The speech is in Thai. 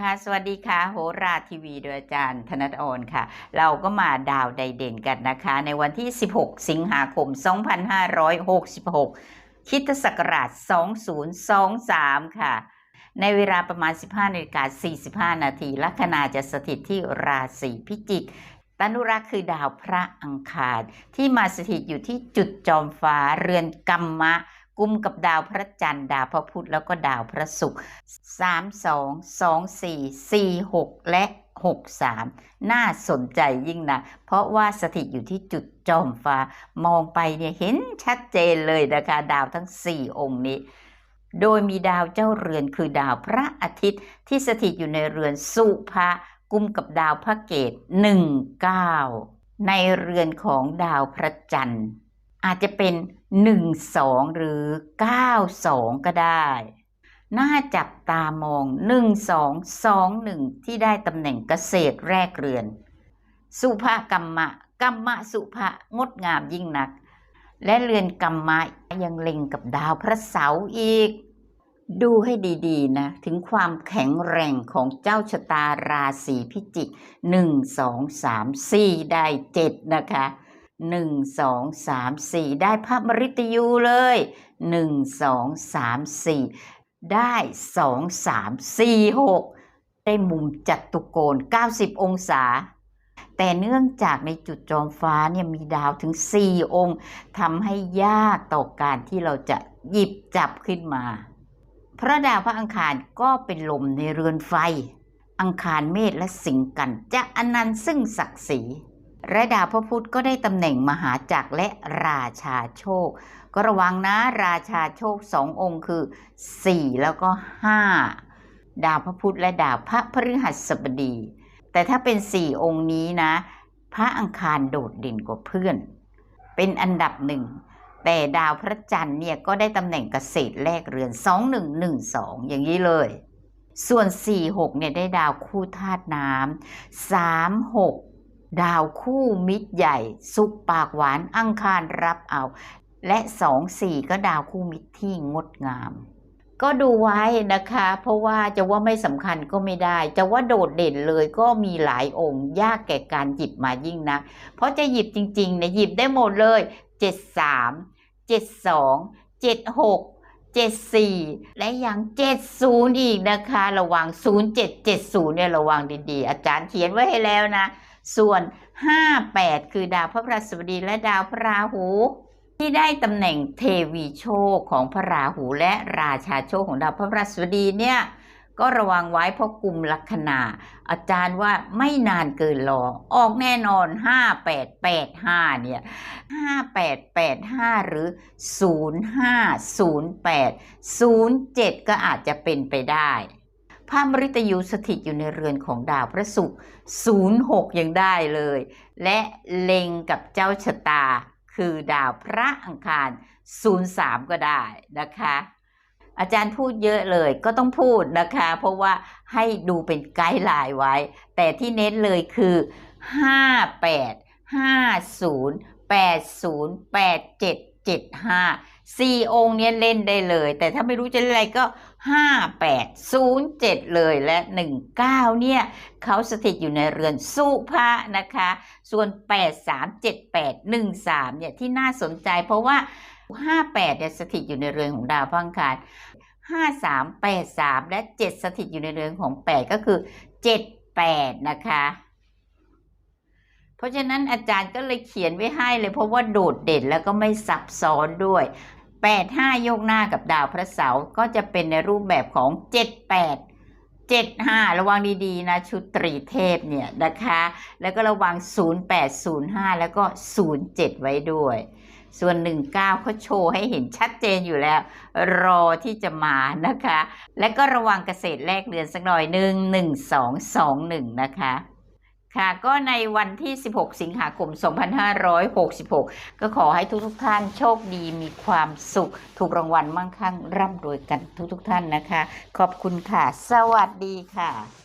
ค่ะสวัสดีค่ะ โหราทีวีโดยอาจารย์ธนตออนค่ะ เราก็มาดาวใดเด่นกันนะคะ ในวันที่ 16 สิงหาคม 2566 คิดศักราช 2023 ค่ะ ในเวลาประมาณ 15นาฬิกา45 นาทีลัคนาจะสถิตที่ราศีพิจิกตนุรักษ์คือดาวพระอังคารที่มาสถิตอยู่ที่จุดจอมฟ้าเรือนกัมมะ กุมกับดาวพระจันทร์ดาวพระพุธแล้วก็ดาวพระศุกร์สามสองสองสี่สี่หกและหกสามน่าสนใจยิ่งนะ เพราะว่าสถิตอยู่ที่จุดจอมฟ้ามองไปเนี่ยเห็นชัดเจนเลยนะคะดาวทั้งสี่องค์นี้โดยมีดาวเจ้าเรือนคือดาวพระอาทิตย์ที่สถิตอยู่ในเรือนสุภะกุมกับดาวพระเกตหนึ่งเก้าในเรือนของดาวพระจันทร์ อาจจะเป็น 1 2 หรือ 9 2 ก็ได้ น่าจับตามอง 1 2 2 1 ที่ได้ตำแหน่งเกษตรแรกเรือน สุภกรรมะกรรมะสุภะงดงามยิ่งนัก และเรือนกรรมะยังเล็งกับดาวพระเสาร์อีก ดูให้ดีๆนะ ถึงความแข็งแรงของเจ้าชะตาราศีพิจิก 1 2 3 4 ได้ 7 นะคะ หนึ่งสองสามสี่ได้พระมฤตยูเลยหนึ่งสองสามสี่ได้สองสามสี่หกได้มุมจัตุโกณ90องศา แต่เนื่องจากในจุดจอมฟ้าเนี่ยมีดาวถึง4องค์ทำให้ยากต่อการที่เราจะหยิบจับขึ้นมา พระดาวพระอังคารก็เป็นลมในเรือนไฟ อังคารเมษและสิงกันจะอนันต์ซึ่งศักดิ์ศรี และดาพระพุธก็ได้ตำแหน่งมหาจักรและราชาโชค ก็ระวังนะราชาโชคสององค์คือ 4 แล้วก็ 5 ดาวพระพุธและดาวพระพฤหัสบดี แต่ถ้าเป็น 4 องค์นี้นะ พระอังคารโดดเด่นกว่าเพื่อน เป็นอันดับหนึ่ง แต่ดาวพระจันทร์เนี่ยก็ได้ตำแหน่งเกษตรแรกเรือน 2112 อย่างนี้เลย ส่วน 46เนี่ยได้ดาวคู่ธาตุน้ำ36 ดาวคู่มิตรใหญ่ สุขปากหวานอังคารรับเอา และ2 4ก็ดาวคู่มิตรที่งดงาม ก็ดูไว้นะคะ เพราะว่าจะว่าไม่สำคัญก็ไม่ได้ จะว่าโดดเด่นเลยก็มีหลายองค์ยากแก่การหยิบมายิ่งนักเพราะจะหยิบจริงๆเนี่ยหยิบได้หมดเลย73 72 76 74 และยัง 70 อีกนะคะ ระวัง 0770 เนี่ยระวังดีๆ อาจารย์เขียนไว้ให้แล้วนะ ส่วน 58 คือดาวพระพฤหัสบดีและดาวพระราหู ที่ได้ตำแหน่งเทวีโชคของพระราหูและราชาโชคของดาวพระพฤหัสบดีเนี่ยก็ระวังไว้เพราะกลุ่มลัคนาอาจารย์ว่าไม่นานเกินรอ ออกแน่นอน 5885 เนี่ย 5885 หรือ 0508 07 ก็อาจจะเป็นไปได้ พระมฤตยูสถิตอยู่ในเรือนของดาวพระศุกร์06 ยังได้เลย และเล็งกับเจ้าชะตา คือดาวพระอังคาร 03 ก็ได้นะคะ อาจารย์พูดเยอะเลยก็ต้องพูดนะคะ เพราะว่าให้ดูเป็นไกด์ไลน์ไว้ แต่ที่เน้นเลยคือ 58 50 80 87 75 สี่องค์เนี้ยเล่นได้เลย แต่ถ้าไม่รู้จะเล่นอะไรก็5807เลยและ19เนี่ยเขาสถิตอยู่ในเรือนสุภะนะคะ ส่วน837813เนี่ยที่น่าสนใจเพราะว่า58เนี่ยสถิตอยู่ในเรือนของดาวพังคาร53 83และ7สถิตอยู่ในเรือนของ8ก็คือ78นะคะเพราะฉะนั้นอาจารย์ก็เลยเขียนไว้ให้เลยเพราะว่าโดดเด่นแล้วก็ไม่ซับซ้อนด้วย 85โยกหน้ากับดาวพระเสาร์ก็จะเป็นในรูปแบบของ 78 75 ระวังดีๆนะ ชุดตรีเทพเนี่ยนะคะ แล้วก็ระวัง 0805 แล้วก็ 07 ไว้ด้วย ส่วน 19เขาโชว์ให้เห็นชัดเจนอยู่แล้ว รอที่จะมานะคะ และก็ระวังเกษตรแลกเรือนสักหน่อยหนึ่ง1221 นะคะ ค่ะก็ในวันที่ 16 สิงหาคม 2566 ก็ขอให้ทุกทกท่านโชคดีมีความสุข ถูกรางวัลมั่งคั่งร่ำรวยกันทุกทกท่านนะคะ ขอบคุณค่ะ สวัสดีค่ะ